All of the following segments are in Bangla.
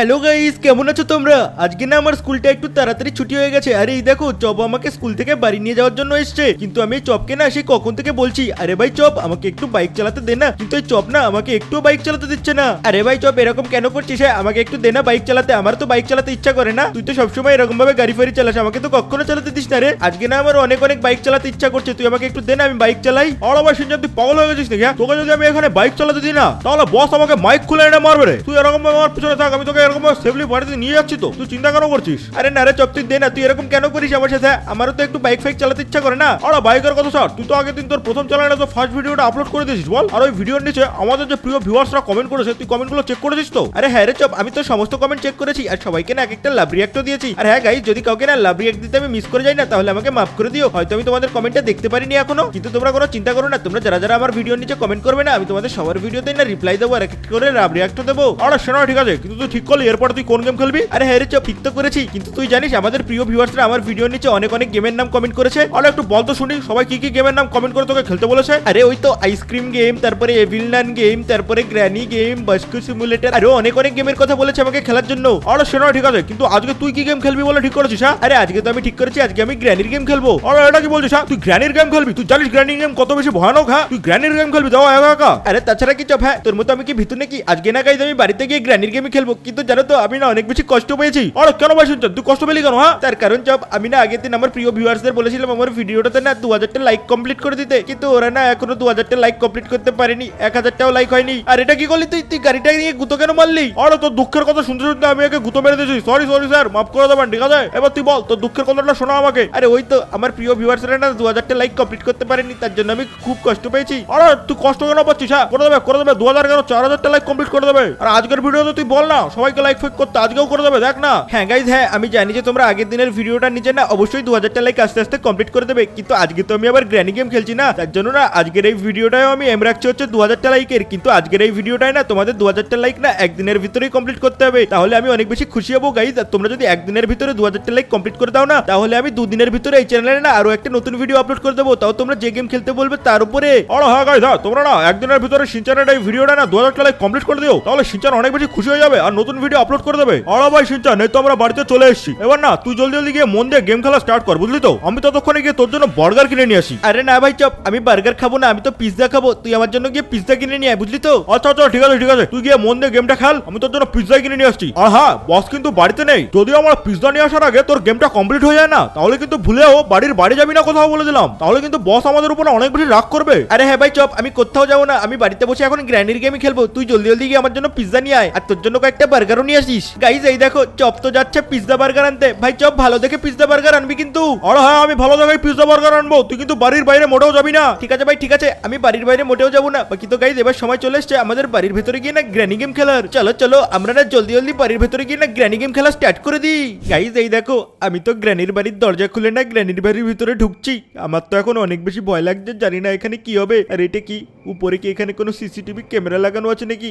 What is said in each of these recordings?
হ্যালো গাইস কেমন আছো তোমরা? আজকে না আমার স্কুলটা একটু তাড়াতাড়ি ছুটি হয়ে গেছে। আরে এই দেখো, চপ আমাকে স্কুল থেকে বাড়ি নিয়ে যাওয়ার জন্য এসেছে। কিন্তু আমি চপকে না সেই কখন থেকে বলছি, আরে ভাই চপ, আমাকে একটু বাইক চালাতে দে না। কিন্তু এই চপ না আমাকে একটু বাইক চালাতে দিচ্ছে না। আরে ভাই চপ, এরকম কেন করছিস? হ্যাঁ আমাকে একটু দে না বাইক চালাতে। আমার তো বাইক চালাতে ইচ্ছা করে না। তুই তো সবসময় এরকম ভাবে গাড়ি ফাড়ি চালাস, আমাকে তো কখনো চালাতে দিস না রে। আজকে না আমার অনেক অনেক বাইক চালাতে ইচ্ছা করছে। তুই আমাকে একটু দে না, আমি বাইক চালাই। আর আবার শুনছি পাগল হয়ে গেছিস হ্যাঁ? তোকে যদি আমি এখানে বাইক চালাতে দিই না, তাহলে বস আমাকে মাইক খুলে এনে মারবে রে। তুই এরকম আমার পিছনে থাক, আমি তোকে এরকম সেফলি বাড়িতে নিয়ে যাচ্ছি তো। তুই চিন্তা কেন করছিস? আরে না রে চপ তুই দে না, তুই এরকম কেন করিস আমার সাথে? আমারও তো একটু বাইক ফাইক চালাতে ইচ্ছা করে না। আর বাইকের কথা স্যার তুই তো আগের দিন তোর প্রথম চালানো তো ফার্স্ট ভিডিওটা আপলোড করে দিয়েছিস, বল। আর ওই ভিডিওর নিচে আমাদের যে প্রিয় ভিউয়ার্সরা কমেন্ট করেছে, তুই কমেন্টগুলো চেক করেছিস তো। আরে হ্যাঁ রে, চপ, আমি তো সমস্ত কমেন্ট চেক করেছি, আর সবাইকে না এক একটা লাভ রিয়াক্টও দিয়েছি। আর হ্যাঁ গাইস যদি কাউকে না লাভ রিয়াক্ট দিতে আমি মিস করে যাই না, তাহলে আমাকে মাফ করে দিও। হয়তো আমি তোমাদের কমেন্টটা দেখতে পারিনি এখনও। কিন্তু তোমরা কোনো চিন্তা করো না, তোমরা যারা যারা আমার ভিডিওর নিচে কমেন্ট করবে না, আমি তোমাদের সবার ভিডিওতে না রিপ্লাই দেবো আর এক এক করে লাভ রিয়াক্টও দেবো। আরে শোনা, ঠিক আছে, কিন্তু তুই ঠিক করলি এরপর তুই কোন গেম খেলবি? আরে হ্যাঁ রে, চপ, ঠিক তো করেছি। কিন্তু তুই জানিস, আমাদের প্রিয় ভিউয়ার্সরা আমার ভিডিওর নিচে অনেক অনেক গেমের নাম কমেন্ট করেছে। আর একটু বল তো শুনি, সবাই কি কি গেমের নাম কমেন্ট করে তোকে খেলতে বলেছে? আরে ওই তো আইসক্রিম গেম তারপরে এভিলনান গেম তারপরে গ্র্যানি গেম বাস্কু সিমুলেটর আরও অনেক অনেক গেমের কথা বলেছে আমাকে খেলার জন্য। আরে শোনা, ঠিক আছে, কিন্তু আজকে তুই কি গেম খেলবি বলে ঠিক করেছিস হ্যাঁ? আরে আজকে তো আমি ঠিক করেছি, আজকে আমি গ্র্যানির গেম খেলব। আরে এটা কি বলছিস হ্যাঁ? তুই গ্র্যানির গেম খেলবি? তুই জানিস গ্র্যানির গেম কত বেশি ভয়ানক হ্যাঁ? তুই গ্র্যানির গেম খেলবি, দাও, একা আরে তাছাড়া কি চপ হ্যাঁ? তোর মতো আমি কি ভিতর নাকি? আজকে না গাইজ আমি বাড়িতে গিয়ে গ্র্যানির গেমই খেলব, কিন্তু জানো তো, আমি না অনেক বেশি কষ্ট পেয়েছি। আরে কেন ভাই শুনছেন তুই কষ্ট পেলি কেন হ্যাঁ? তার কারণ চপ, আমি না আগের দিন আমার প্রিয় ভিউয়ার্সদের বলেছিলাম আমার ভিডিওটাতে না দু হাজারটা লাইক কমপ্লিট করে দিতে। কিন্তু ওরা না এখনও দু হাজারটা লাইক কমপ্লিট করতে পারেনি, এক হাজারটাও লাইক হয়নি। আর এটা কি করলি তুই? তুই গাড়িটা নিয়ে গুতো কেন মারলি? আরে তোর দুঃখের কথা শুনতে শুনতে আমি একে গুতো মেরে দিয়েছি। সরি সরি স্যার মাফ করে দেবেন, ঠিক আছে? এবার তুই বল, তোর দুঃখের কথাটা শোনা আমাকে। আরে ওই তো, আমার প্রিয় ভিউয়ার্সরা না দু হাজারটা লাইক কমপ্লিট করতে পারেনি, তার জন্য আমি খুব কষ্ট পেয়েছি। আরে তুই কষ্ট কেন পাচ্ছিস হ্যাঁ? করে দেবে করে দেবে, দু হাজার কেন? চার হাজারটা লাইক কমপ্লিট করে দেবে। আর আজকের ভিডিওতে তুই বল না সবাইকে লাইক ফেক করতে আজকেও করে দেবে দেখ না। হ্যাঁ গাইজ হ্যাঁ আমি জানি যে তোমরা আগের দিনের ভিডিওটা নিচে না অবশ্যই দু হাজারটা লাইক আস্তে আস্তে কমপ্লিট করে দেবে কিন্তু আজকে তো আমি আবার গ্র্যানি গেম খেলছি না তার জন্য না আজকের এই ভিডিওটাও আমি এম রাখছি হচ্ছে দু হাজারটা লাইকের কিন্তু আজকের এই ভিডিওটাই না তোমাদের দু হাজারটা লাইক না একদিনের ভিতরেই কমপ্লিট করতে হবে তাহলে আমি অনেক বেশি খুশি হব গাইজ আর তোমরা যদি একদিনের ভিতরে দু হাজারটা লাইক কমপ্লিট করে দাও না তাহলে আমি দুদিনের ভিতরে এই চ্যানেলে না আরও একটা নতুন ভিডিও আপলোড করে দেবো তাও তোমরা যে গেম খেলতে বলবে তার উপরে। অর হ্যাঁ গাইজ হ্যাঁ তোমরা না একদিনের ভিতরে সিনচানের এই ভিডিওটা না দু হাজারটা লাইক কমপ্লিট করে দিও তাহলে সিনচান অনেক বেশি খুশি হয়ে যাবে আর নতুন ভিডিও আপলোড করে দেবে। আর ভাই সিনচান এই তো আমরা বাড়িতে চলে এসেছি। এবার না তুই জলদি জলদি গিয়ে মন দিয়ে গেম খেলা স্টার্ট কর বুঝলি তো? আমি ততক্ষণে গিয়ে তোর জন্য বার্গার কিনে নিয়ে আসি। আরে না ভাই চপ। আমি বার্গার খাব না আমি তো পিৎজা খাব। তুই আমার জন্য গিয়ে পিৎজা কিনে নিয়ে আয় বুঝলি তো? আচ্ছা আচ্ছা ঠিক আছে ঠিক আছে। তুই গিয়ে মন দিয়ে গেমটা খেল আমি তোর জন্য পিৎজা কিনে নিয়ে আসছি। আর হ্যাঁ বস কিন্তু বাড়িতে নেই। যদিও আমার পিৎজা নিয়ে আসার আগে তোর গেমটা কমপ্লিট হয়ে যায় না তাহলে কিন্তু ভুলেও বাড়ির বাড়ি যাবি না কোথাও বলে দিলাম। তাহলে কিন্তু বস আমাদের উপর অনেক বেশি রাগ করবে। আরে হ্যাঁ ভাই চপ। আমি কোথাও যাব না আমি বাড়িতে বসে এখন গ্র্যান্ডির গেমই খেলব। তুই জলদি জলদি গিয়ে আমার জন্য পিৎজা নিয়ে আয় আর তোর জন্য কয়েকটা বার্গারও নিয়ে আসিস? গাইজ এই দেখো, চপ তো যাচ্ছে পিৎজা বার্গার আনতে। ভাই, চপ ভালো দেখে পিৎজা বার্গার আনবি কিন্তু। আরে হ্যাঁ আমি ভালো দেখে পিৎজা বার্গার আনব। তুই কিন্তু বাড়ির বাইরে মোটেও যাবি না। ঠিক আছে ভাই, ঠিক আছে। আমি বাড়ির বাইরে মোটেও যাব না। বাকি তো গাইজ এবার সময় চলে এসছে আমাদের বাড়ির ভেতরে গিয়ে না গ্র্যানি গেম খেলার। চলো চলো, আমরা না জলদি জলদি বাড়ির ভেতরে গিয়ে না গ্র্যানি গেম খেলা স্টার্ট করে দিই। গাইজ এই দেখো, আমি তো গ্র্যানির বাড়ির দরজা খুলে না গ্র্যানির বাড়ির ভিতরে ঢুকছি। আমার তো এখন অনেক বেশি ভয় লাগছে, জানি না এখানে কি হবে। আর এটা কি? উপরে কি এখানে কোনো সিসিটিভি ক্যামেরা লাগানো আছে নাকি?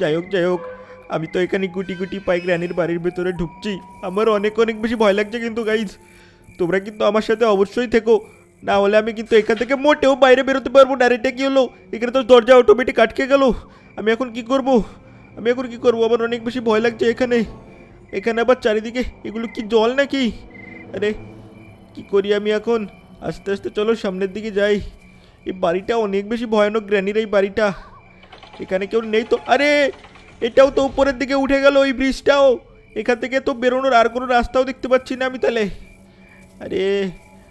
যাই হোক যাই হোক। আমি তো এখানে গুটি গুটি পাই গ্র্যানির বাড়ির ভেতরে ঢুকছি। আমার অনেক অনেক বেশি ভয় লাগছে কিন্তু গাইজ তোমরা কিন্তু আমার সাথে অবশ্যই থেকো। না হলে আমি কিন্তু এখান থেকে মোটেও বাইরে বেরোতে পারব না। এটা কি হলো? এখানে তো দরজা অটোমেটিক আটকে গেল। আমি এখন কি করব? আমি এখন কি করব? আমার অনেক বেশি ভয় লাগছে এখানে। এখানে আবার চারিদিকে এগুলো কি জল নাকি? আরে, কি করি আমি এখন? আস্তে আস্তে চলো সামনের দিকে যাই। এই বাড়িটা অনেক বেশি ভয়ানক গ্র্যানির এই বাড়িটা। এখানে কেউ নেই তো? আরে এটাও তো উপরের দিকে উঠে গেল ওই ব্রিজটাও। এখান থেকে তো বেরোনোর আর কোনো রাস্তাও দেখতে পাচ্ছি না আমি তাহলে। আরে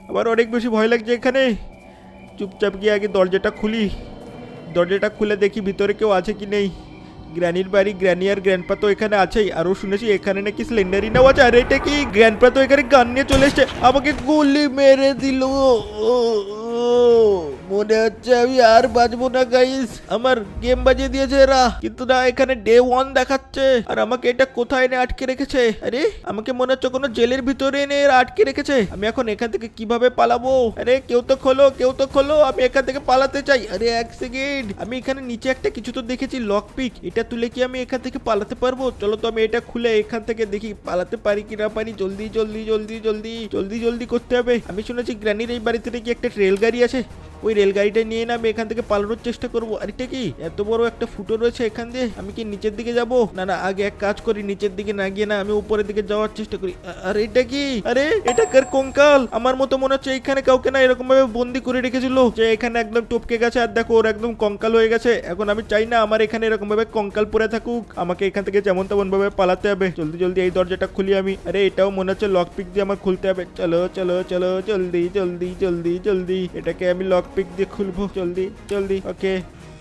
আমার অনেক বেশি ভয় লাগছে এখানে। চুপচাপ গিয়ে আগে দরজাটা খুলি। দরজাটা খুলে দেখি ভিতরে কেউ আছে কি নেই। গ্র্যানির বাড়ি, গ্র্যানি আর গ্র্যান্ডপা তো এখানে আছেই। আরও শুনেছি এখানে নাকি সিলিন্ডারিনাও আছে আর এটা কি? গ্র্যান্ডপা তো এখানে গান নিয়ে চলে এসছে। আমাকে গুলি মেরে দিল। মনে হচ্ছে আমি আর বাজবো না গাইস আমার গেম বাজিয়ে দিয়েছে এরা। কিন্তু না, এখানে ডে ওয়ান দেখাচ্ছে। আর আমাকে এটা কোথায় এনে আটকে রেখেছে? আরে, আমাকে মনে হচ্ছে কোনো জেলের ভিতরে এনে এরা আটকে রেখেছে। আমি এখন এখান থেকে কীভাবে পালাবো? আরে, কেউ তো খোলো, কেউ তো খোলো। আমি এখান থেকে পালাতে চাই। আরে, এক সেকেন্ড আমি এখানে নিচে একটা কিছু তো দেখেছি লক পিক এটা তুলে কি আমি এখান থেকে পালাতে পারব? চলো তো আমি এটা খুলে এখান থেকে দেখি, পালাতে পারি কি না পারি। জলদি জলদি জলদি জলদি জলদি জলদি করতে হবে। আমি শুনেছি গ্র্যানির এই বাড়িতে নাকি একটা ট্রেল গাড়ি আছে ওই রেলগাড়িটা নিয়ে না আমি এখান থেকে পালানোর চেষ্টা করব। আর এটা কি? এত বড় একটা ফুটো রয়েছে এখান দিয়ে? আমি কি নিচের দিকে যাব? না না, আগে এক কাজ করি, নিচের দিকে না গিয়ে না আমি উপরের দিকে যাওয়ার চেষ্টা করি। আরে এটা কি? আরে, এটা কার কঙ্কাল? আমার মতো মনে হচ্ছে এখানে কাউকে না এরকম ভাবে বন্দি করে রেখেছিল। যে এখানে একদম টপকে গেছে আর দেখো ওর একদম কঙ্কাল হয়ে গেছে। এখন আমি চাই না আমার এখানে এরকম ভাবে কঙ্কাল পরে থাকুক। আমাকে এখান থেকে যেমন তেমন ভাবে পালাতে হবে। জলদি জলদি এই দরজাটা খুলি আমি। আরে, এটাও মনে হচ্ছে লক পিক দিয়ে আমার খুলতে হবে। চলো চলো চলো জলদি জলদি জলদি জলদি এটাকে আমি লক পিক দিয়ে খুলবো। জলদি জলদি। ওকে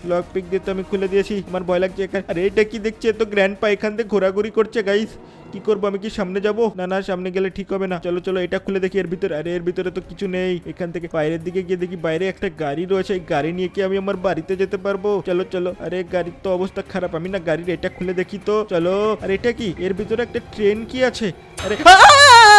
লক পিক দিয়ে তো আমি খুলে দিয়েছি। আমার ভয় লাগছে এখানে। আরে এটা কি দেখছে? তো গ্র্যান্ড পা এখান থেকে ঘোরাঘুরি করছে গাইস কি করব, আমি কি সামনে যাব? না না, সামনে গেলে ঠিক হবে না। চলো চলো, এটা খুলে দেখি এর ভিতরে। আরে, এর ভিতরে তো কিছু নেই। এখান থেকে বাইরের দিকে গিয়ে দেখি বাইরে একটা গাড়ি রয়েছে। এই গাড়ি নিয়ে কি আমি আমার বাড়িতে যেতে পারব? চলো চলো। আরে, গাড়ির তো অবস্থা খারাপ। আমি না গাড়ির এটা খুলে দেখি তো। চলো। আর এটা কি? এর ভিতরে একটা ট্রেন কি আছে? আরে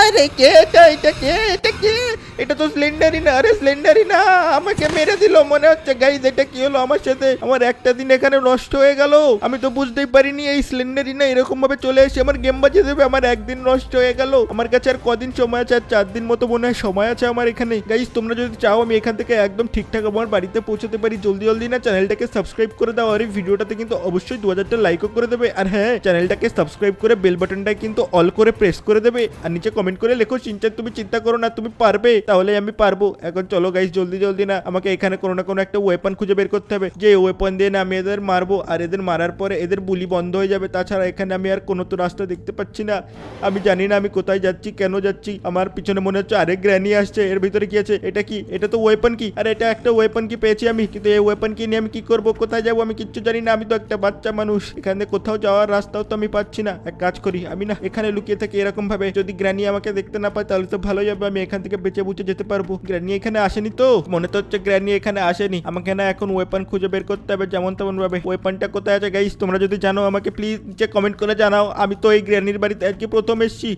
আরে, কে এটা? এটা কে? এটা কে? এটা তো স্লেন্ডারি না। আরে স্লেন্ডারি না। আমাকে মেরে দিল। মনে হচ্ছে গাইজ এটা কি হলো আমার সাথে? আমার একটা দিন এখানে নষ্ট হয়ে গেল। আমি তো বুঝতেই পারিনি, এই স্লেন্ডারি না। এরকম ভাবে চলে এসে আমার গেম বাজিয়ে দেবে, আমার একদিন নষ্ট হয়ে গেল। আমার কাছে আর কদিন সময় আছে, আর চার দিন মতো মনে হয় সময় আছে আমার এখানে। গাইজ তোমরা যদি চাও, আমি এখান থেকে একদম ঠিকঠাক আমার বাড়িতে পৌঁছতে পারি, জলদি জলদি না, চ্যানেলটাকে সাবস্ক্রাইব করে দাও। আর এই ভিডিওটাতে কিন্তু অবশ্যই দু হাজারটা লাইকও করে দেবে। আর হ্যাঁ চ্যানেলটাকে সাবস্ক্রাইব করে বেল বাটনটা কিন্তু অল করে প্রেস করে দেবে। আর নিচে কমেন্ট করে লেখো চিন্তা তুমি চিন্তা করো না, তুমি পারবে। তাহলে আমি পারব। এখন চলো গাইস জলদি জলদি না, আমাকে এখানে কোনো না কোনো একটা ওয়েপন খুঁজে বের করতে হবে। যে ওয়েপন দিয়ে না আমি এদের মারবো, আর এদের মারার পরে এদের বুলি বন্ধ হয়ে যাবে। তাছাড়া এখানে আমি আর কোনো তো রাস্তা দেখতে পাচ্ছি না। আমি জানি না আমি কোথায় যাচ্ছি, কেন যাচ্ছি। আমার পিছনে মনে হচ্ছে আরেক গ্র্যানি আসছে। এর ভিতরে কি আছে? এটা কি? এটা তো ওয়েপন কি আর এটা একটা ওয়েপন কি পেয়েছি আমি। কিন্তু এই ওয়েপন কি নিয়ে আমি কি করব? কোথায় যাব? আমি কিচ্ছু জানি না। আমি তো একটা বাচ্চা মানুষ। এখানে কোথাও যাওয়ার রাস্তাও তো আমি পাচ্ছি না। এক কাজ করি। আমি না এখানে লুকিয়ে থাকি এরকম ভাবে যদি গ্র্যানি আমাকে দেখতে না পায়, তাহলে তো ভালোই যাবে আমি এখান থেকে বেঁচে বুঝে যেতে পারব। গ্র্যানি এখানে আসেনি তো? মনে তো হচ্ছে গ্র্যানি এখানে আসেনি। আমাকে না এখন ওয়েপন খুঁজে বের করতে হবে যেমন তেমন ভাবে ওয়েপনটা কোথায় আছে গাইস তোমরা যদি জানো আমাকে প্লিজ নিচে কমেন্ট করে জানাও। আমি তো এই গ্র্যানির বাড়িতে আজকে প্রথম এসেছি।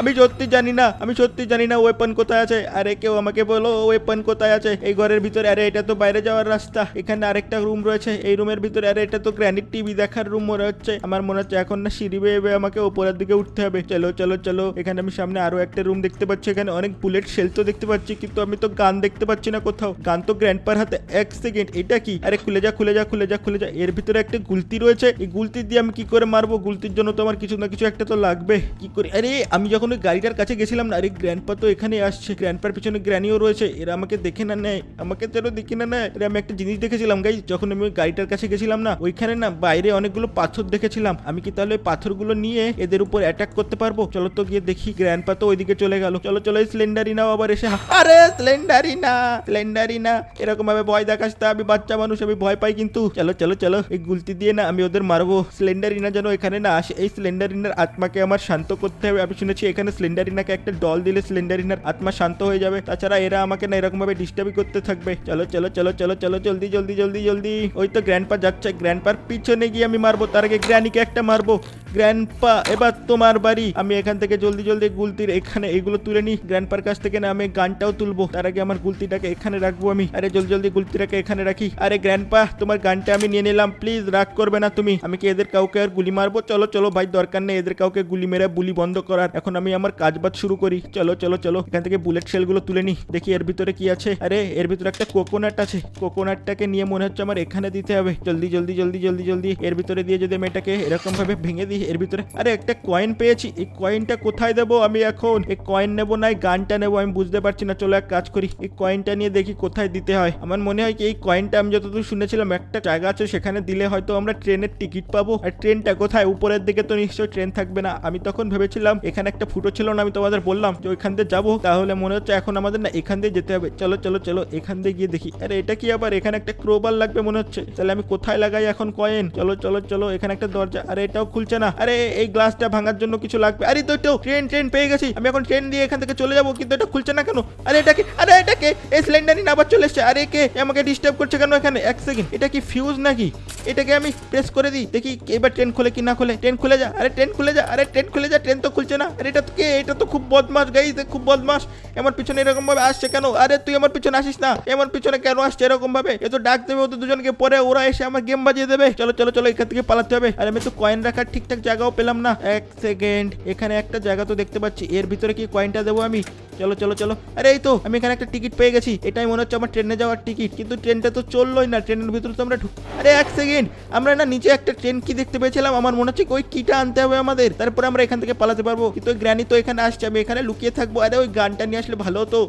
আমি সত্যি জানি না, আমি সত্যি জানি না ওয়েপন কোথায় আছে। আরে কেউ আমাকে বলো ওয়েপন কোথায় আছে? এই ঘরের ভিতরে, আরে এটা তো বাইরে যাওয়ার রাস্তা। এখানে আরেকটা রুম রয়েছে। এই রুমের ভিতরে, আরে এটা তো গ্র্যানির টিভি দেখার রুম মনে হচ্ছে। আমার মনে হচ্ছে এখন না সিঁড়ি বেয়ে আমাকে ওপরের দিকে উঠতে হবে। চলো চলো চলো। এখানে আমি সামনে আরও একটা রুম দেখতে পাচ্ছি। এখানে অনেক বুলেট শেল তো দেখতে পাচ্ছি, কিন্তু আমি তো গান দেখতে পাচ্ছি না কোথাও। গান তো গ্র্যান্ডপার হাতে। এক সেকেন্ড এটা কি? আরে খুলে যা খুলে যা খুলে যা খুলে যা। এর ভিতরে একটা গুলতি রয়েছে। এই গুলতি দিয়ে আমি কি করে মারবো? গুলতির জন্য তো আমার কিছু না কিছু একটা তো লাগবে? কি করে? আরে, আমি যখন ওই গাড়িটার কাছে গেছিলাম না, আরে গ্র্যান্ডপা তো এখানে আসছে। গ্র্যান্ডপার পিছনে গ্র্যানিও রয়েছে। এরা আমাকে দেখে না নেয়। আমাকে যেন দেখে না নেয়। আরে, আমি একটা জিনিস দেখেছিলাম গাই যখন আমি ওই গাড়িটার কাছে গেছিলাম না, ওইখানে না বাইরে অনেকগুলো পাথর দেখেছিলাম। আমি কি তাহলে ওই পাথরগুলো নিয়ে এদের উপর অ্যাটাক করতে পারব? চলো তো গিয়ে দেখি। গ্র্যান্ডপা তো ওইদিকে চলে গেল। চলো চলো, এই স্লেন্ডারি নাও আবার এসে আরে স্লেন্ডারি না স্লেন্ডারি না এরকম ভাবে ভয় দেখাস তা আমি, বাচ্চা মানুষ, আমি ভয় পাই কিন্তু। চলো চলো চলো, এই গুলতি দিয়ে না আমি ওদের মারবো। স্লেন্ডারিনা যেন এখানে না আসে। এই স্লেন্ডারিনার আত্মাকে আমার শান্ত করতে হবে। আমি শুনেছি এখানে স্লেন্ডারিনাকে একটা ডল দিলে স্লেন্ডারিনার আত্মা শান্ত হয়ে যাবে। তাছাড়া এরা আমাকে না এরকম ভাবে ডিস্টার্বই করতে থাকবে। চলো চলো চলো চলো চলো, জলদি জলদি জলদি জলদি। ওই তো গ্র্যান্ডপা যাচ্ছে। গ্র্যান্ডপার পিছনে গিয়ে আমি মারবো। তার আগে গ্র্যানিকে একটা মারবো। গ্র্যান্ডপা এবার তোমার বাড়ি। আমি এখান থেকে জলদি জলদি গুলতির এখানে এগুলো তুলে নি গ্র্যান্ডপার কাছ থেকে না আমি গানটাও তুলবো। তার আগে আমার গুলতিটাকে এখানে রাখব আমি। আরে, জলদি জলদি গুলতিটাকে এখানে রাখি। আরে গ্র্যান্ডপা তোমার গানটা আমি নিয়ে নিলাম। প্লিজ রাগ করবে না তুমি। আমি কি এদের কাউকে আর গুলি মারবো? চলো চলো, ভাই, দরকার নেই। এদের কাউকে গুলি মেরে বুলি বন্ধ করার। এখন আমি আমার কাজ বাজ শুরু করি। চলো চলো চলো, এখান থেকে বুলেট শেলগুলো তুলে নি। দেখি এর ভিতরে কি আছে। আরে, এর ভিতরে একটা কোকোনাট আছে। কোকোনাটটাকে নিয়ে মনে হচ্ছে আমার এখানে দিতে হবে। জলদি জলদি জলদি জলদি জলদি এর ভিতরে দিয়ে যদি আমি এটাকে এরকম ভাবে ভেঙে দিই, এর ভিতরে। আরে, একটা কয়েন পেয়েছি। এই কয়েনটা কোথায় দেবো আমি এখন? এই কয়েন নেব না, এই গানটা নেব, আমি বুঝতে পারছি না। চলো এক কাজ করি। এই কয়েনটা নিয়ে দেখি কোথায় দিতে হয়। আমার মনে হয় কি এই কয়েনটা আমি যতদূর শুনেছিলাম, একটা জায়গা আছে, সেখানে দিলে হয়তো আমরা ট্রেনের টিকিট পাবো। আর ট্রেনটা কোথায়? উপরের দিকে তো নিশ্চয়ই ট্রেন থাকবে। না। আমি তখন ভেবেছিলাম, এখানে একটা ফুটো ছিল না, আমি তোমাদের বললাম যে ওইখান দিয়ে যাব। তাহলে মনে হচ্ছে এখন আমাদের না এখান দিয়ে যেতে হবে। চলো চলো চলো, এখান দিয়ে গিয়ে দেখি। আরে, এটা কি আবার? এখানে একটা ক্রোবার লাগবে মনে হচ্ছে। তাহলে আমি কোথায় লাগাই এখন কয়েন চলো চলো চলো, এখানে একটা দরজা। আরে, এটাও খুলছে না। আরে, এই গ্লাসটা ভাঙার জন্য কিছু লাগবে। আরে, তো তো ট্রেন ট্রেন পেয়ে গেছি। আমি এখন ট্রেন দিয়ে এখান থেকে চলে যাব, কিন্তু এটা খুলছে না কেন? আরে এটাকে আরে এটাকে এই সিলিন্ডারই আবার চলে এসছে। আরে, কে? আমাকে ডিস্টার্ব করছে কেন এখানে? এক সেকেন্ড এটা কি ফিউজ নাকি? এটাকে আমি প্রেস করে দিই। দেখি, এবার ট্রেন খুলে কি না খুলে? ট্রেন খুলে যা। আরে ট্রেন খুলে যা। আরে ট্রেন খুলে যা, ট্রেন তো খুলছে না। আরে এটা তো কে? এটা তো খুব বদমাস গাই খুব বদমাস আমার পিছনে এরকম ভাবে আসছে কেন? আরে তুই আমার পিছনে আসিস না। এমন পিছনে কেন আসছে এরকম ভাবে এ তো ডাক দেবে ওদের দুজনকে। পরে ওরা এসে আমার গেম বাজিয়ে দেবে। চলো চলো চলো, এখান থেকে পালাতে হবে। আর আমি তো কয়েন রাখার ঠিকঠাক জায়গাও পেলাম না। এক সেকেন্ড এখানে একটা জায়গা তো দেখতে পাচ্ছি। এর ভিতরে কি কয়েনটা দেবো আমি? চলো চলো চলো। আরে এই তো, আমি এখানে একটা টিকিট পেয়ে গেছি। এটাই মনে হচ্ছে আমার ট্রেনে যাওয়ার টিকিট, কিন্তু ট্রেনটা তো চললোই না, ট্রেনের ভিতরে তো আমরা আরে এক সেকেন্ড, আমরা না নিচে একটা ট্রেন কি দেখতে পেয়েছিলাম? আমার মনে হচ্ছে ওই কিটা আনতে হবে আমাদের। তারপর আমরা এখান থেকে পালাতে পারব। কিন্তু ওই গ্র্যানি তো এখানে আসছে, আমি এখানে লুকিয়ে থাকব। আরে ওই গানটা নিয়ে আসলে ভালো হতো।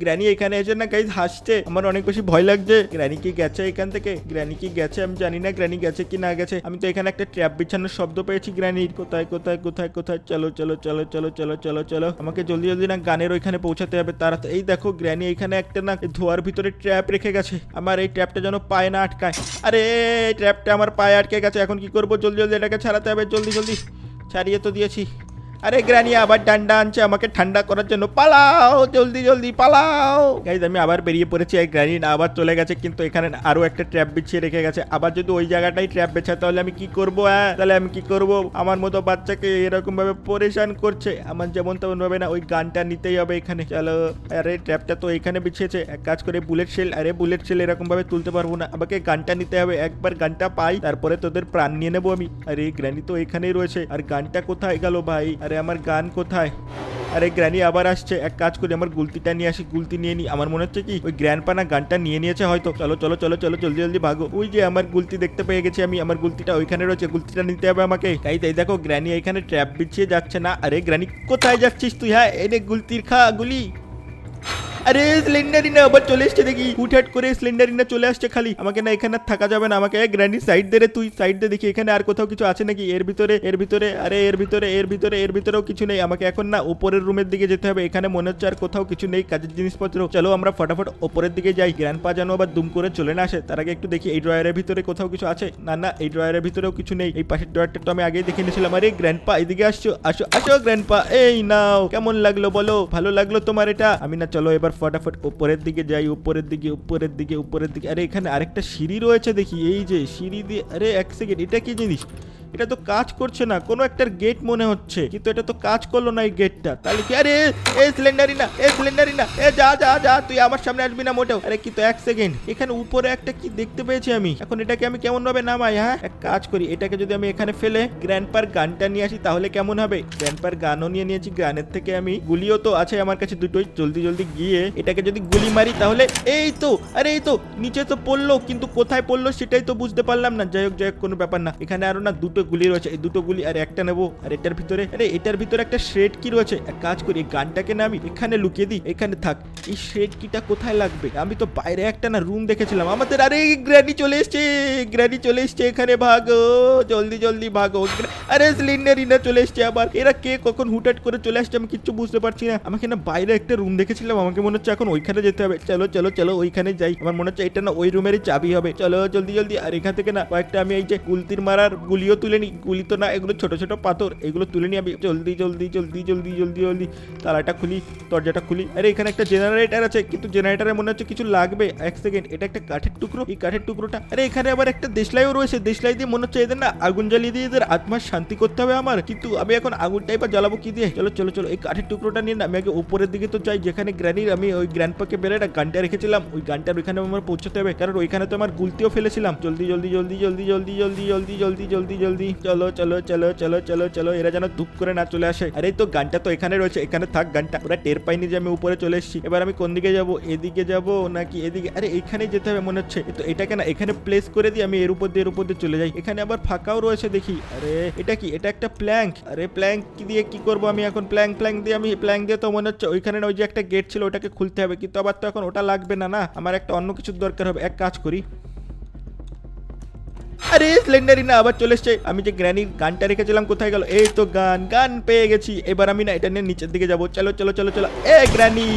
গ্র্যানি এখানে এসে না গাইজ হাসছে। আমার অনেক বেশি ভয় লাগছে। গ্র্যানি কি গেছে এখান থেকে? গ্র্যানি কি গেছে? আমি জানি না গ্র্যানি গেছে কি না গেছে। আমি তো এখানে একটা ট্র্যাপ বিছানোর শব্দ পেয়েছি গ্র্যানির কোথায় কোথায় কোথায় কোথায়? চলো চলো চলো চলো চলো চলো চলো। আমাকে জলদি জলদি না গানের ওইখানে পৌঁছাতে হবে। তারা এই দেখো গ্র্যানি এখানে একটা না ধোয়ার ভিতরে ট্র্যাপ রেখে গেছে। আমার এই ট্র্যাপটা যেন পায়ে না আটকায়। আরে ট্র্যাপটা আমার পায়ে আটকে গেছে। এখন কি করব? জলদি জলদি এটাকে ছাড়াতে হবে। জলদি জলদি। ছাড়িয়ে তো দিয়েছি। আরে গ্রানি, আবার ডান্ডা আনছে, আমাকে ঠান্ডা করার জন্য। পালাও, জলদি জলদি, পালাও। গাইজ আমি আবার বেরিয়ে পড়েছি এই গ্রানি না আবার চলে গেছে, কিন্তু এখানে আরও একটা ট্র্যাপ বিছিয়ে রেখে গেছে। আবার যদি ওই জায়গাটাই ট্র্যাপ বেছে, তাহলে আমি কি করব হ্যাঁ? তাহলে আমি কি করব? আমার মতো বাচ্চাকে এরকম ভাবে পরেশান করছে। আমার যেমন তেমন ভাবে না, ওই গানটা নিতেই হবে এখানে। চলো, আরে ট্র্যাপটা তো এখানে বিছিয়েছে। এক কাজ করে বুলেট শেল আরে বুলেট শেল এরকম ভাবে তুলতে পারব না। আমাকে গানটা নিতে হবে, একবার গানটা পাই, তারপরে তোদের প্রাণ নিয়ে নেব আমি। আরে গ্র্যানি তো এখানেই রয়েছে, আর গানটা কোথায় গেল ভাই? আরে আমার গান কোথায়? আরে গ্র্যানি আবার আসছে। এক কাজ করি, আমার গুলতিটা নিয়ে আসি, গুলতি নিয়ে নি। আমার মনে হচ্ছে কি, ওই গ্র্যান্ড পানা গানটা নিয়ে নিয়েছে হয়তো। চলো চলো চলো চলো, জলদি জলদি ভাগো। ওই যে আমার গুলতি দেখতে পেয়ে গেছি আমি, আমার গুলতিটা ওইখানে রয়েছে, গুলতিটা নিতে হবে আমাকে। তাই তাই দেখো, গ্র্যানি এখানে ট্র্যাপ বিছিয়ে যাচ্ছে না। আরে গ্র্যানি, কোথায় যাচ্ছিস তুই? হ্যাঁ এনে গুলতির খা গুলি আরে সিলিন্ডারিনা আবার চলে এসছে দেখি। হুটহাট করে সিলিন্ডারিনা চলে আসছে খালি। আমাকে না এখানে থাকা যাবে না। আমাকে গ্র্যান্ডি সাইড দে তুই সাইড দে দেখি, এখানে আর কোথাও কিছু আছে নাকি? এর ভিতরে এর ভিতরে, আরে, এর ভিতরে এর ভিতরে, এর ভিতরেও কিছু নেই। আমাকে এখন না উপরের রুমের দিকে যেতে হবে। এখানে মনে হচ্ছে আর কোথাও কিছু নেই, কাজের জিনিসপত্র। চলো আমরা ফটাফট ওপরের দিকে যাই। গ্র্যান্ড পা যেন আবার দুম করে চলে না আসে। তার আগে একটু দেখি, এই ড্রয়ারের ভিতরে কোথাও কিছু আছে? না না, এই ড্রয়ারের ভিতরেও কিছু নেই। এই পাশের ড্রয়ারটা তো আমি আগেই দেখে নিয়েছিলাম। আরে গ্র্যান্ড পা এদিকে আসছো, আসো আসো গ্র্যান্ড পা এই নাও, কেমন লাগল বলো? ভালো লাগল তোমার এটা? আমি না, চলো এবার ফটাফট উপরের দিকে যাই, উপরের দিকে উপরের দিকে উপরের দিকে। আরে এখানে আরেকটা সিঁড়ি রয়েছে দেখি, এই যে সিঁড়ি দিয়ে আরে এক সেকেন্ড, এটা কি জিনিস? এটা তো কাজ করছে না, কোনো একটা গেট মনে হচ্ছে। কিন্তু এটা তো কাজ করল না এই গেটটা তাহলে কি আরে, এ সিলিন্ডারই না, এ সিলিন্ডারই না। এ যা যা যা, তুই আমার সামনে আসবি না মোটেও। আরে কিন্তু এক সেকেন্ড এখানে উপরে একটা কি দেখতে পেয়েছি আমি? এখন এটাকে আমি কেমন ভাবে নামাই হ্যাঁ? এক কাজ করি, এটাকে যদি আমি এখানে ফেলে গ্র্যান্ডপার গানটা নিয়ে আসি, তাহলে কেমন হবে? গ্র্যান্ডপার গানও নিয়ে নিয়েছি, গানের থেকে আমি গুলিও তো আছে আমার কাছে দুটোই। জলদি জলদি গিয়ে এটাকে যদি গুলি মারি, তাহলে এই তো, আরে এই তো, নিচে তো পড়ল, কিন্তু কোথায় পড়ল সেটাই তো বুঝতে পারলাম না। যাই হোক যাই হোক, কোনো ব্যাপার না। এখানে আরও না দুটো গুলি রয়েছে, এই দুটো গুলি আর একটা নেব, আর এটার ভিতরে, আরে এটার ভিতরে একটা শ্রেড কি রয়েছে। এক কাজ করি, এই গানটাকে না আমি এখানে লুকিয়ে দিই, এখানে থাক। এই শ্রেড কিটা কোথায় লাগবে? আমি তো বাইরে একটা না রুম দেখেছিলাম। আমাদের আরে গ্র্যানি চলে এসছে গ্র্যানি চলে এসছে এখানে, ভাগো, জলদি জলদি ভাগো। আরে সিলিন্ডারিনা চলে এসছে আবার। এরা কে কখন হুটহাট করে চলে আসছে আমি কিচ্ছু বুঝতে পারছি না। আমাকে না বাইরে একটা রুম দেখেছিলাম, আমাকে মনে হচ্ছে এখন ওইখানে যেতে হবে। চলো চলো চলো, ওইখানে যাই। আমার মনে হচ্ছে এটা না ওই রুমেরই চাবি হবে। চলো, জলদি জলদি। আর এখান থেকে না কয়েকটা আমি এই যে কুলতির মারার গুলিও তুলে নিই গুলি তো না এগুলো ছোটো ছোটো পাথর এগুলো তুলে নিই আমি জলদি জলদি জলদি জলদি জলদি জলদি তালাটা খুলি দরজাটা খুলি আরে এখানে একটা জেনারেটার আছে কিন্তু জেনারেটরে মনে হচ্ছে কিছু লাগবে এক সেকেন্ড এটা একটা কাঠের টুকরো এই কাঠের টুকরোটা আরে এখানে আবার একটা দেশলাইও রয়েছে দেশলাই দিয়ে মনে হচ্ছে এদের না আগুন জ্বালিয়ে দিয়ে এদের আত্মার শান্তি করতে হবে আমার কিন্তু আমি এখন আগুনটাই বা জ্বালাবো কি দিয়ে চলো চলো চলো এই কাঠের টুকরোটা নিয়ে না আমি আগে উপরের দিকে তো যাই যেখানে গ্র্যানির আমি ওই গ্র্যান্ড পাকে বেড়ে একটা গানটা রেখেছিলাম ওই গানটার ওইখানে আমার পৌঁছতে হবে কারণ ওইখানে তো আমার গুলতিও ফেলেছিলাম জলদি জলদি জলদি জলদি জলদি জলদি জলদি জলদি জলদি জলদি চলো চলো চলো চলো চলো চলো, এরা যেন ধূপ করে না চলে আসে। আরে, তো গানটা তো এখানে রয়েছে, এখানে থাক গানটা। ওরা টের পাইনি যে আমি উপরে চলে এসেছি। এবার আমি কোন দিকে যাব? এদিকে যাব নাকি এদিকে? আরে এখানে যেতে হবে মনে হচ্ছে। তো এটাকে না এখানে প্লেস করে দিই আমি এর উপর দিয়ে, এর উপর দিয়ে চলে যাই। এখানে আবার ফাঁকাও রয়েছে দেখি। আরে, এটা কি? এটা একটা প্ল্যাঙ্ক আরে প্ল্যাঙ্ক দিয়ে কি করব আমি এখন? প্ল্যাঙ্ক প্ল্যাঙ্ক দিয়ে আমি প্ল্যাঙ্ক দিয়ে তো মনে হচ্ছে ওইখানে ওই যে একটা গেট ছিল, ওটাকে খুলতে হবে। কিন্তু আবার তো এখন ওটা লাগবে না না? আমার একটা অন্য কিছুর দরকার হবে। এক কাজ করি। আরে স্লেন্ডারি না, আবার চলে এসছে। আমি যে গ্র্যানির গানটা রেখেছিলাম, কোথায় গেল? এই তো গান গান পেয়ে গেছি। এবার আমি না, এটা নিয়ে নিচের দিকে যাব। চলো চলো চলো চলো। এ গ্র্যানি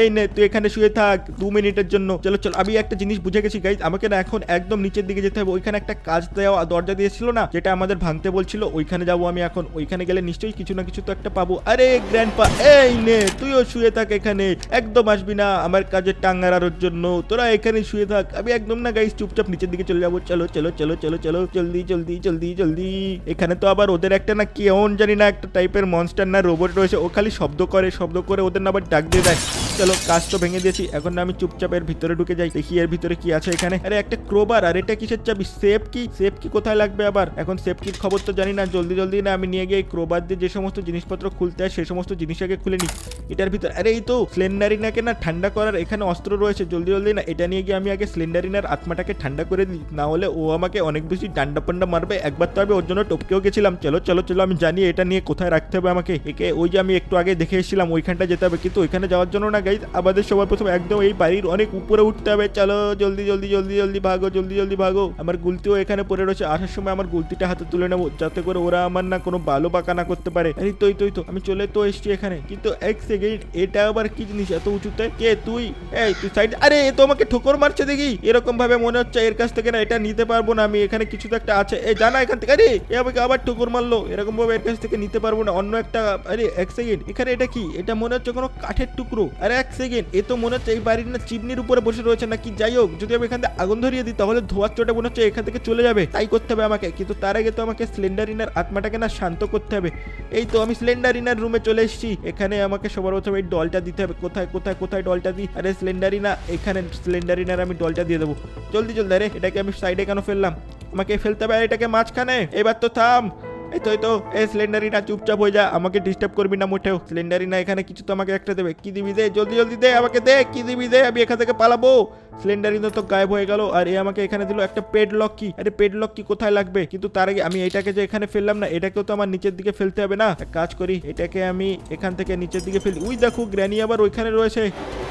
এই নে, তুই এখানে শুয়ে থাক, দু মিনিটের জন্য। চলো চলো, আমি একটা জিনিস বুঝে গেছি গাইজ আমাকে না এখন একদম নিচের দিকে যেতে হবে। ওইখানে একটা কাজ দেওয়া দরজা দিয়েছিল না, যেটা আমাদের ভাঙতে বলছিল, ওইখানে যাব আমি এখন। ওইখানে গেলে নিশ্চয়ই কিছু না কিছু তো একটা পাবো। আরে গ্র্যান্ডপা এই নে, তুইও শুয়ে থাক এখানে। একদম আসবি না আমার কাজের টাঙ্গারানোর জন্য। তোরা এখানে শুয়ে থাক। আমি একদম না গাইজ চুপচাপ নিচের দিকে চলে যাব। চলো চলো চলো চলো চলো, জলদি জলদি জলদি জলদি। এখানে তো আবার ওদের একটা না কেমন জানি না, একটা টাইপের মনস্টার না রোবট রয়েছে। ও খালি শব্দ করে শব্দ করে ওদের না আবার ডাক দিয়ে দেয়। চলো কাজ তো ভেঙে দিয়েছি, এখন আমি চুপচাপ এর ভিতরে ঢুকে যাই, দেখি এর ভিতরে কি আছে এখানে। আরে, একটা ক্রোবার আর এটা কিসের চাবি? সেফ কি সেফ কি কোথায় লাগবে আবার? এখন সেফ কির খবর তো জানি না, জলদি জলদি না, আমি নিয়ে গিয়ে ক্রোবার দিয়ে যে সমস্ত জিনিসপত্র খুলতে হয় সেই সমস্ত জিনিস আগে খুলে নিই। এটার ভিতর, আরে, এই তো স্লেন্ডারিনাকে না ঠান্ডা করার এখানে অস্ত্র রয়েছে, জলদি জলদি না, এটা নিয়ে গিয়ে আমি আগে স্লেন্ডারিনার আত্মাটাকে ঠান্ডা করে দিই, না হলে ও আমাকে অনেক বেশি ডান্ডা পান্ডা মারবে, একবার তো আমি ওর জন্য টপকেও গেছিলাম। চলো চলো চলো, আমি জানি এটা নিয়ে কোথায় রাখতে হবে আমাকে। একে, ওই যে আমি একটু আগে দেখে এসেছিলাম, ওইখানটা যেতে হবে, কিন্তু ওইখানে যাওয়ার জন্য না গাইজ আমাদের সবার প্রথমে একদম এই বাড়ির অনেক উপরে উঠতে হবে। চলো, জলদি জলদি জলদি জলদি ভাগো, জলদি জলদি ভাগো। আমার গুলতিও এখানে পড়ে রয়েছে। আসার সময় আমার গুলতিটা হাতে তুলে নেব, যাতে করে ওরা আমার না কোনো বালো বাঁকা না করতে পারে। আরে তুই তুই তো, আমি চলে তো এসছি এখানে। কিন্তু এক সেকেন্ড এটা আবার কি জিনিস? এত উঁচুতে কে, তুই? এই, তুই সাইড আরে, এ তো আমাকে ঠোকর মারছে দেখি। এরকম ভাবে মনে হচ্ছে এর কাছ থেকে না এটা নিতে পারব না আমি। এখানে কিছু তো একটা আছে। এই জানা এখান থেকে। আরে, এ আমাকে আবার ঠোকর মারলো। এরকম ভাবে এর কাছ থেকে নিতে পারব না। অন্য একটা আরে, এক সেকেন্ড এখানে এটা কি? এটা মনে হচ্ছে কোনো কাঠের টুকরো। আরে এক সেকেন্ড এ তো মনে হচ্ছে এই বাড়ির না চিমনির উপরে বসে রয়েছে নাকি? যাই হোক, যদি আমি এখান থেকে আগুন ধরিয়ে দিই, তাহলে ধোয়ার চোটে মনে হচ্ছে এখান থেকে চলে যাবে। তাই করতে হবে আমাকে। কিন্তু তার আগে তো আমাকে স্লেন্ডারিনার আত্মাটাকে না শান্ত করতে হবে। এই তো আমি সিলিন্ডার স্লেন্ডারিনার রুমে চলে এসেছি। এখানে আমাকে সবার প্রথমে এই ডলটা দিতে হবে। কোথায় কোথায় কোথায় ডলটা দিই? আরে সিলিন্ডার স্লেন্ডারিনা এখানে স্লেন্ডারিনার আমি ডলটা দিয়ে দেবো। জলদি জলদি, আরে এটাকে আমি সাইডে কেন ফেললাম? আমাকে ফেলতে হবে, আর এটাকে মাঝখানে। এবার তো থাম। এই তো তো এই সিলিন্ডারিনা চুপচাপ হয়ে যা। আমাকে ডিস্টার্ব করবি না মোটেও। সিলিন্ডারিনা এখানে কিছু তো আমাকে একটা দেবে। কি দিবি দে? জলদি জলদি দে, আমাকে দে। কি দিবি দে? আমি এখান থেকে পালাবো। সিলিন্ডারিনা তো গায়েব হয়ে গেল। আর এ আমাকে এখানে দিল একটা পেড লক কি আরে পেড লক কি কোথায় লাগবে? কিন্তু তার আগে আমি এটাকে যে এখানে ফেললাম না, এটাকেও তো আমার নিচের দিকে ফেলতে হবে না। এক কাজ করি, এটাকে আমি এখান থেকে নিচের দিকে ফেলি। উই, দেখো, গ্র্যানি আবার ওইখানে রয়েছে।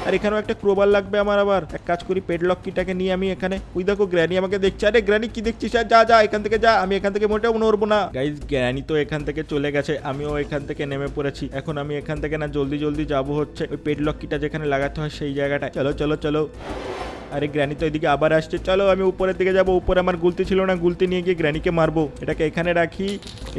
আর এখানেও একটা ক্রোবার লাগবে আমার আবার। এক কাজ করি পেড লক কিটাকে নিয়ে আমি এখানে। উই, দেখো, গ্র্যানি আমাকে দেখছে। আরে, গ্র্যানি, কি দেখছিস? যা যা এখান থেকে যা। আমি এখান থেকে মোটেও নড়বো না। গাইজ গ্র্যানি তো এখান থেকে চলে গেছে, আমিও এখান থেকে নেমে পড়েছি। এখন আমি এখান থেকে না জলদি জলদি যাব হচ্ছে ওই পেট লক যেখানে লাগাতে হয় সেই জায়গাটায়। চলো চলো চলো। আরে গ্র্যানি তো এদিকে আবার আসছে। চলো, আমি উপরের দিকে যাব। উপরে আমার গুলতি ছিল না, গুলতি নিয়ে গিয়ে গ্র্যানিকে মারবো। এটাকে এখানে রাখি।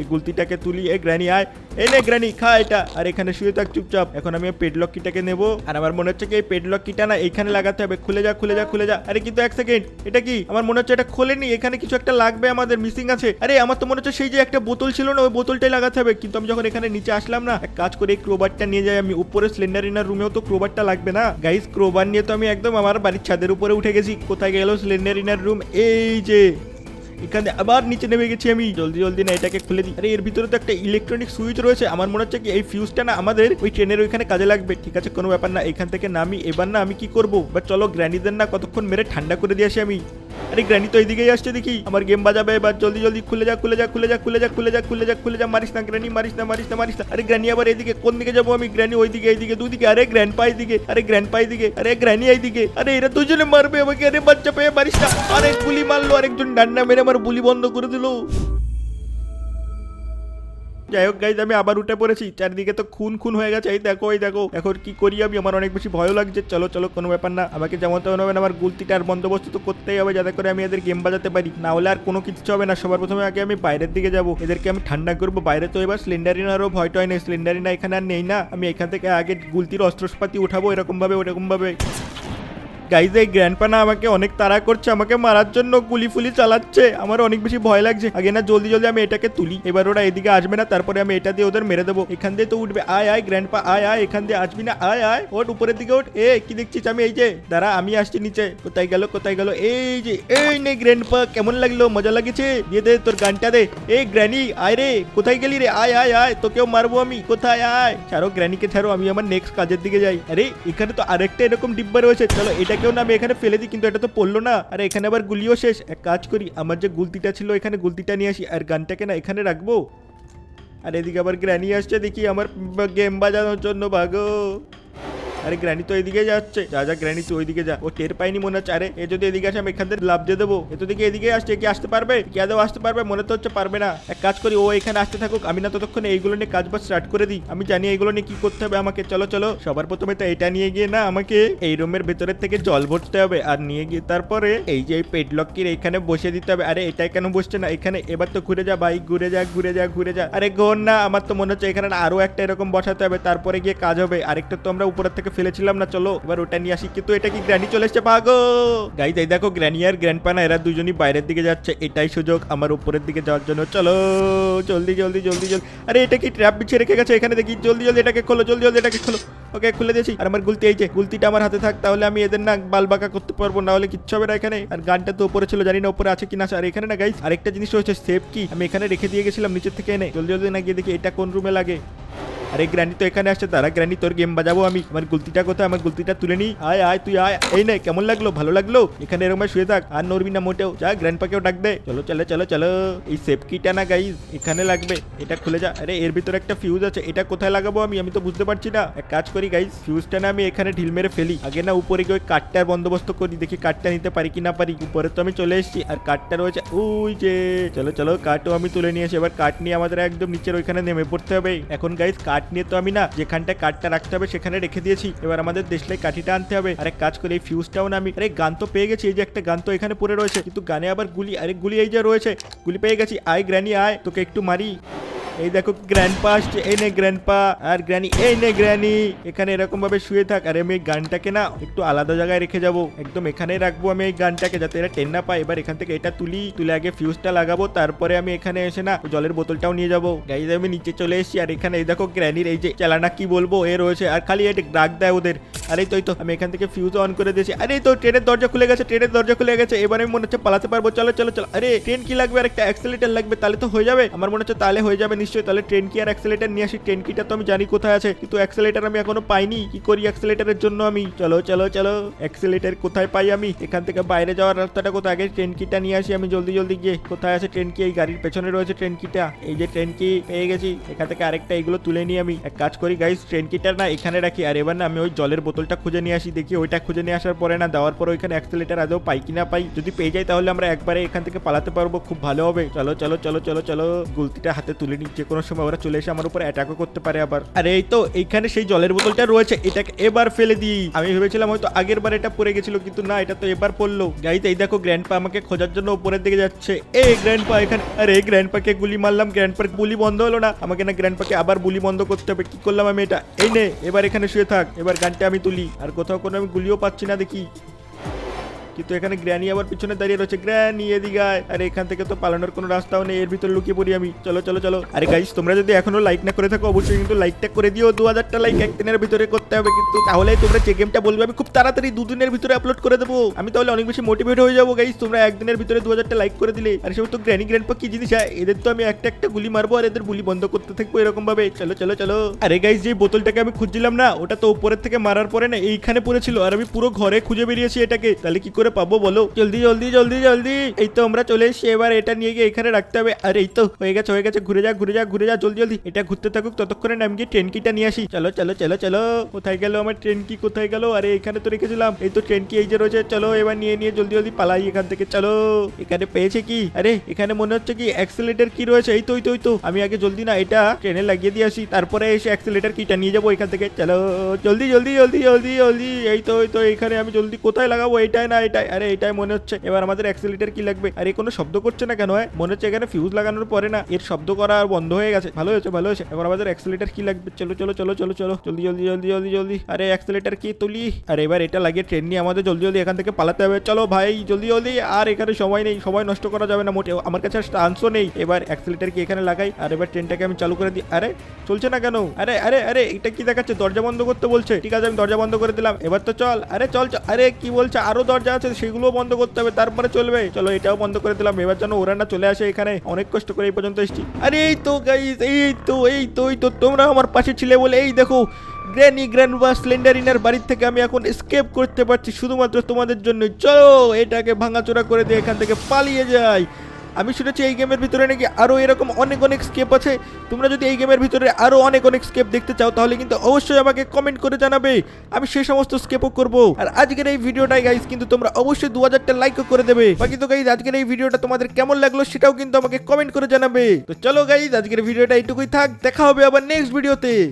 এই গুলতিটাকে তুলি। এ গ্র্যানি আয়। এই নে গ্র্যানি খা এটা। আর এখানে শুয়ে থাক চুপচাপ। এখন আমি পেডলক কিটাকে নেব। আর আমার মনে হচ্ছে কি এই পেডলক কিটা না এখানে লাগাতে হবে। খুলে যা খুলে যা খুলে যা। আরে কিন্তু এক সেকেন্ড এটা কি? আমার মনে হচ্ছে এটা খোলেনি। এখানে কিছু একটা লাগবে আমাদের মিসিং আছে। আরে আমার তো মনে হচ্ছে সেই যে একটা বোতল ছিল না, ওই বোতলটাই লাগাতে হবে। কিন্তু আমি যখন এখানে নিচে আসলাম না, এক কাজ করে, এই ক্রোবারটা নিয়ে যাই। আমি উপরে স্লেন্ডারিনার রুমেও তো ক্রোবারটা লাগবে না। গাইস ক্রোবার নিয়ে তো আমি একদম আমার বাড়ির ছাদের উপরে উঠে গেছি। কোথায় গেল স্লেন্ডারিনার রুম এই যে। এখানে আবার নিচে নেমে গেছি আমি। জলদি জলদি না, এটাকে খুলে দিই। আরে, এর ভিতরে তো একটা ইলেকট্রনিক সুইচ রয়েছে। আমার মনে হচ্ছে কি এই ফিউজটা না আমাদের ওই ট্রেনের ওইখানে কাজে লাগবে। ঠিক আছে, কোনো ব্যাপার না, এখান থেকে নামি। এবার না আমি কি করব? বা চলো গ্র্যানিদের না কতক্ষণ মেরে ঠান্ডা করে দিয়ে আসি আমি। আরে গ্রানি তো এইদিকেই আসছে দেখি। আমার গেম বাজাবে এবার। জলদি জলদি, খুলে যা খুলে যা খুলে যা খুলে যা খুলে যা খুলে যা খুলে যা। মারিস না গ্রানি মারিস না মারিস না মারিস না। আরে গ্রানি আবার এইদিকে। কোন দিকে যাব আমি? গ্র্যানি ওইদিকে, এইদিকে, দুদিকে। আরে গ্র্যান্ড পাই দিকে আরে গ্র্যান্ড পাই এইদিকে, আরে গ্র্যানি এইদিকে। আরে এরা দুজনে মারবে আমাকে। আরে বাচ্চা পেয়ে মারিস না। আরে গুলি মারলো আরেকজন। ডান্ডা মেরে আমার বুলি বন্ধ করে দিল। যাই হোক গাইজ আমি আবার উঠে পড়েছি। চারিদিকে তো খুন খুন হয়ে গেছে। এই দেখো এই দেখো। এখন কি করি আমি? আমার অনেক বেশি ভয় লাগছে। চলো চলো, কোনো ব্যাপার না। আমাকে যেমন তেমন হবে না, আমার গুলতিটার বন্দোবস্ত তো করতেই হবে, যাতে করে আমি এদের গেম বাজাতে পারি। না হলে আর কোনো কিছু হবে না। সবার প্রথমে আগে আমি বাইরের দিকে যাব। এদেরকে আমি ঠান্ডা করব বাইরে। তো এবার সিলিন্ডারিনারও ভয় টয় নেই। সিলিন্ডারিনা এখানে আর নেই না। আমি এখান থেকে আগে গুলতির অস্ত্রপাতি উঠাবো এরকম ভাবে ওরকম ভাবে গাইজ এই গ্র্যান্ডপানা আমাকে অনেক তাড়া করছে, আমাকে মারার জন্য গুলি ফুলি চালাচ্ছে। আমার অনেক বেশি ভয় লাগছে। আগে না জলদি জলদি আমি এটাকে তুলি। এবার ওরা এদিকে আসবে না, তারপরে আমি এটা দিয়ে ওদের মেরে দেবো। এখান দিয়ে তো উঠবে। আয় আয় গ্র্যান্ডপা আয় আয়, এখান দিয়ে আসবি না। আয় আয় ওট উপরের দিকে ওঠ। এ, কি দেখছিস আমি? এই যে, দাঁড়া, আমি আসছি নিচে। কোথায় গেল কোথায় গেল? এই যে, এই নে গ্র্যান্ডপা কেমন লাগল? মজা লাগেছে? দিয়ে দে তোর গানটা দে। এই গ্র্যানি আয় রে। কোথায় গেলি রে? আয় আয় আয়, তোকেও মারবো আমি। কোথায়? আয়। ছাড়ো গ্র্যানিকে ছাড়ো, আমি আমার নেক্সট কাজের দিকে যাই। আরে, এখানে তো আরেকটা এরকম ডিব্বা রয়েছে। চলো এটাকেও না আমি এখানে ফেলে দিই, কিন্তু এটা তো পড়ল না। আর এখানে আবার গুলিও শেষ। এক কাজ করি, আমার যে গুলতিটা ছিল, এখানে গুলতিটা নিয়ে আসি, আর গানটাকে না এখানে রাখব। আর এদিকে আবার গ্র্যানি আসছে, দেখি আমার গেম বাজানোর জন্য, ভাগো। আরে গ্র্যানি তো এদিকে যাচ্ছে। যা যা, গ্র্যানি, তুই ওইদিকে যা। ও টের পাইনি মনে হচ্ছে। আরে, এ যদি এদিকে আসে, আমি এখান থেকে লাভ দিয়ে দেবো। এ তো দিকে এদিকে আসছে কি আসতে পারবে? কি আদৌ আসতে পারবে? মনে তো হচ্ছে পারবে না। এক কাজ করি, ও এখানে আসতে থাকুক, আমি না ততক্ষণে এইগুলো নিয়ে কাজ বাজ স্টার্ট করে দিই। আমি জানি এইগুলো নিয়ে কি করতে হবে আমাকে। চলো চলো, সবার প্রথমে তো এটা নিয়ে গিয়ে না আমাকে এই রুমের ভেতরের থেকে জল ভরতে হবে। আর নিয়ে গিয়ে তারপরে এই যে এই পেডলকির এখানে বসে দিতে হবে। আরে, এটা কেন বসছে না? এখানে এবার তো ঘুরে যা বাইক ঘুরে যা ঘুরে যা ঘুরে যা। আরে ঘোর না, আমার তো মনে হচ্ছে এখানে আরও একটা এরকম বসাতে হবে। তারপরে গিয়ে কাজ হবে। আরেকটা তো আমরা উপরের থেকে ফেলেছিলাম না, চলো, এবার ওটা নিয়ে আসি। কিন্তু এটা কি গ্র্যানি চলে এসছে পাগো গাই তাই দেখো গ্র্যানি আর গ্র্যান্ড পানা এরা দুজনই বাইরের দিকে যাচ্ছে, এটাই সুযোগ, আমার উপরের দিকে যাওয়ার জন্য। চলো, জলদি জলদি জলদি জলদি। আরে, এটা কি ট্র্যাপ বিছিয়ে রেখে গেছে এখানে দেখি? জলদি জলদি, এটাকে খোলো, জলদি জলদি, এটাকে খোলো। ওকে, খুলে দিয়েছি। আর আমার গুলতি এই যে, গুলতিটা আমার হাতে থাক, তাহলে আমি এদের না বাল বাঁকা করতে পারব, না হলে কিচ্ছু হবে না এখানে। আর গানটা তো উপরে ছিল, জানি না উপরে আছে কিনা আর এখানে না গাইস আরেকটা জিনিস রয়েছে সেফ কি? আমি এখানে রেখে দিয়ে গেছিলাম, নিচের থেকে এনে। জলদি জলদি, না গিয়ে দেখি, এটা কোন রুমে লাগে? আরে গ্র্যানি তো এখানে আসছে তারা গ্র্যানি, তোর গেম বাজাবো আমি। আমার গুলতিটা কোথায়? আমার গুলতিটা তুলে নি। আয় আয়, তুই আয়। এই নে, কেমন লাগল? ভালো লাগল? এখানে এরকম শুয়ে থাক। আর নড়বি না মোটেও। যা গ্র্যান্ড পাকেও ডাক দে। চলো চলো চলো চলো। এই সেফ কিটা না গাইজ এখানে লাগবে। এটা খুলে যা। আরে, এর ভিতরে একটা ফিউজ আছে। এটা কোথায় লাগাবো আমি? আমি তো বুঝতে পারছি না। এক কাজ করি গাইজ ফিউজটা না আমি এখানে ঢিল মেরে ফেলি। আগে না উপরে গিয়ে কাঠটার বন্দোবস্ত করি, দেখি কাঠটা নিতে পারি কি না পারি। উপরে তো আমি চলে এসেছি। আর কাঠটা রয়েছে, ওই যে। চলো চলো, কাঠও আমি তুলে নিয়ে এসে, এবার কাঠ নিয়ে আমাদের একদম নিচের ওইখানে নেমে পড়তে হবে। এখন গাইজ কাঠ নিয়ে তো আমি না যেখানটা কাঠটা রাখতে হবে সেখানে রেখে দিয়েছি। এবার আমাদের দেশলাই কাঠিটা আনতে হবে। আরে কাজ করে এই ফিউজটাও না আমি। আরে গান তো পেয়ে গেছি, এই যে একটা গান তো এখানে পড়ে রয়েছে। কিন্তু গানে আবার গুলি, আরে গুলি এই যে রয়েছে। গুলি পেয়ে গেছি। আয় গ্রানি আয়। তোকে একটু মারি। এই দেখো গ্র্যান্ডপা আসছে, এই নে গ্র্যান্ডপা আর গ্র্যানি এই নে গ্র্যানি এখানে এরকম ভাবে শুয়ে থাক। আর আমি এই গানটাকে না একটু আলাদা জায়গায় রেখে যাব। একদম এখানেই রাখব আমি এই গানটাকে যাতে এরা টেন না পায়। এবার এখান থেকে এটা তুলি, তুলে আগে ফিউজটা লাগাবো, তারপরে আমি এখানে এসে না জলের বোতলটাও নিয়ে যাব। গাইজ আমি নিচে চলে এসেছি, আর এখানে এই দেখো গ্র্যানির এই যে চালানা কি বলব, এ রয়েছে। আর খালি এটা ডাক দেয় ওদের। আরে তো তো, আমি এখান থেকে ফিউজ অন করে দিয়েছি। আরে তো, ট্রেনের দরজা খুলে গেছে, ট্রেনের দরজা খুলে গেছে। এবার আমি মনে হচ্ছে পালাতে পারব। চলো চলো চলো। আরে ট্রেন কি লাগবে? আর একটা অ্যাক্সেলেটার লাগবে, তাহলে তো হয়ে যাবে। আমার মনে হচ্ছে তাহলে হয়ে যাবে নিশ্চয়ই তাহলে ট্রেন কি আর অ্যাক্সেলেটার নিয়ে আসি। ট্রেন কিটা তো আমি জানি কোথায় আছে, কিন্তু অ্যাক্সেলেটার আমি এখনও পাইনি। কি করি অ্যাক্সেলেটারের জন্য আমি? চলো চলো চলো। অ্যাক্সেলেটার কোথায় পাই আমি? এখান থেকে বাইরে যাওয়ার রাস্তাটা কোথায়? আগে ট্রেন কিটা নিয়ে আসি আমি জলদি জলদি গিয়ে। কোথায় আছে ট্রেন কি এই গাড়ির পেছনে রয়েছে ট্রেন কিটা এই যে ট্রেন কি পেয়ে গেছি। এখান থেকে আরেকটা এগুলো তুলে নিয়ে আমি। এক কাজ করি গাইস ট্রেন কিটা না এখানে রাখি। আর এবার না আমি ওই জলের বোতলটা খুঁজে নিয়ে আসি। দেখি ওইটা খুঁজে নিয়ে আসার পরে না, দেওয়ার পর ওইখানে অ্যাক্সেলেটার আদৌ পাই কি না পাই। যদি পেয়ে যাই তাহলে আমরা একবারে এখান থেকে পালাতে পারব। খুব ভালো হবে। চলো চলো চলো চলো চলো। গুলতিটা হাতে তুলে নিই। যে কোনো সময় ওরা চলে এসে আমার উপর অ্যাটাকও করতে পারে আবার। আরে এই তো, এইখানে সেই জলের বোতলটা রয়েছে, এটাকে এবার ফেলে দিই। আমি ভেবেছিলাম হয়তো আগের বার এটা পড়ে গেছিল, কিন্তু না, এটা তো এবার পড়ল। গাইতে এই দেখো গ্র্যান্ড গ্র্যান্ডপা আমাকে খোঁজার জন্য উপরের দিকে যাচ্ছে। এই গ্র্যান্ডপা এখানে, আরে গ্র্যান্ডপাকে গুলি মারলাম গ্র্যান্ড গ্র্যান্ডপার গুলি বন্ধ হলো না। আমাকে না গ্র্যান্ড গ্র্যান্ডপাকে আবার গুলি বন্ধ করতে হবে, কি করলাম আমি এটা? এই নে, এবার এখানে শুয়ে থাক। এবার গানটা আমি তুলি। আর কোথাও কোনো আমি গুলিও পাচ্ছি না দেখি। কিন্তু এখানে গ্র্যানি আবার পিছনে দাঁড়িয়ে রয়েছে। গ্র্যানি, এদিকে আর, এখান থেকে তো পালানোর কোনো রাস্তাও নেই। এর ভিতরে লুকিয়ে পড়ি আমি। চলো চলো চলো। আরে গাইস তোমরা যদি এখনও লাইক না করে থাকো, অবশ্যই কিন্তু লাইকটা করে দিও। দু হাজারটা লাইক একদিনের ভিতরে করতে হবে কিন্তু। তাহলে তোমরা যে গেমটা বলবে, আমি খুব তাড়াতাড়ি দুদিনের ভিতরে আপলোড করে দেবো। আমি তাহলে অনেক বেশি মোটিভেট হয়ে যাব গাইস তোমরা একদিনের ভিতরে দু হাজারটা লাইক করে দিলে। আর সেসব তো গ্র্যানি গ্র্যান্ডপা কি জিনিস। হয় এদের তো আমি একটা একটা গুলি মারবো আর এদের গুলি বন্ধ করতে থাকব এরকম ভাবে চলো চলো চলো। আরে গাইস যে বোতলটাকে আমি খুঁজছিলাম না, ওটা তো উপরের থেকে মারার পরে না এইখানে পড়েছিল। আর আমি পুরো ঘরে খুঁজে বেরিয়েছি এটাকে। তাহলে কি করে পাবো বলো। জলদি জলদি জলদি জলদি। এই তো আমরা চলে এসেছি। এবার এটা নিয়ে গিয়ে এখানে রাখতে হবে। আর, এই তো হয়ে গেছে হয়ে গেছে। ঘুরে যা ঘুরে যা ঘুরে যা। জলদি জলদি। এটা ঘুরতে থাকুক। ততক্ষণে আমি গিয়ে ট্রেন কিটা নিয়ে আসি। চলো চলো চলো চলো। কোথায় গেল আমার ট্রেন কি কোথায় গেল? আরে, এখানে তো রেখেছিলাম। এই তো ট্রেন কি এই যে রয়েছে। চলো, এবার নিয়ে নিয়ে জলদি জলদি পালাই এখান থেকে। চলো। এখানে পেয়েছে কি? আরে, এখানে মনে হচ্ছে কি অ্যাক্সেলেটার কি রয়েছে। এই তো এই তো এই তো। আমি আগে জলদি না, এটা ট্রেনে লাগিয়ে দিয়ে আসি। তারপরে এসে অ্যাক্সেলেটার কিটা নিয়ে যাব এখান থেকে। চলো। জলদি জলদি জলদি জলদি জলদি। এই তো এই তো, এখানে আমি জলদি কোথায় লাগাবো? এটাই না এটাই আরে এটাই মনে হচ্ছে। এবার আমাদের অ্যাক্সেলেটার কি লাগবে? আরে, কোনো শব্দ করছে না কেন, হয়? মনে হচ্ছে এখানে ফিউজ লাগানোর পরে না, এর শব্দ করা আর বন্ধ হয়ে গেছে। ভালো হয়েছে ভালো হয়েছে। এবার আমাদের অ্যাক্সেলেটার কি লাগবে? চলো চলো চলো চলো চলো। জলদি জলদি জলদি জলদি জলদি। আরে অ্যাক্সেলেটার কি তুলি? আর, এবার এটা লাগিয়ে ট্রেন নিয়ে আমাদের জলদি জলদি এখান থেকে পালাতে হবে। চলো, ভাই, জলদি জলদি। আর এখানে সময় নেই, সময় নষ্ট করা যাবে না মোটেও আমার কাছে চান্সও নেই। এবার অ্যাক্সেলেটার কি এখানে লাগাই? আর এবার ট্রেনটাকে আমি চালু করে দিই। আরে, চলছে না কেন? আরে আরে আরে, এটা কি দেখাচ্ছে? দরজা বন্ধ করতে বলছে। ঠিক আছে, আমি দরজা বন্ধ করে দিলাম। এবার তো চল। আরে, চল চল। আরে, কি বলছে? আরও দরজা আছে। সেগুলো বন্ধ করতে হবে, তারপরে চলবে। চলো, এটাও বন্ধ করে দিলাম। এবার যেন ওরা না চলে আসে এখানে। অনেক কষ্ট করে এই পর্যন্ত এসেছি। আরে, এই তো গাইজ এই তো এই তো এই তো, তোমরা আমার পাশে ছিলে বলে, এই দেখো গ্র্যানি গ্র্যান্ড বা স্লেন্ডারিনার বাড়ির থেকে আমি এখন স্কেপ করতে পারছি শুধুমাত্র তোমাদের জন্য চলো, এটাকে ভাঙাচোরা করে দিয়ে এখান থেকে পালিয়ে যাই। আমি শুনেছি এই গেমের ভিতরে নাকি আরও এরকম অনেক অনেক স্কেপ আছে। তোমরা যদি এই গেমের ভিতরে আরও অনেক অনেক স্কেপ দেখতে চাও, তাহলে কিন্তু অবশ্যই আমাকে কমেন্ট করে জানাবে। আমি সেই সমস্ত স্কেপও করব। আর আজকের এই ভিডিওটাই গাইস কিন্তু তোমরা অবশ্যই দু হাজারটা লাইকও করে দেবে। বাকি তো গাইজ আজকের এই ভিডিওটা তোমাদের কেমন লাগল সেটাও কিন্তু আমাকে কমেন্ট করে জানাবে। তো চলো গাইজ আজকের ভিডিওটা এইটুকুই থাক, দেখা হবে আবার নেক্সট ভিডিওতে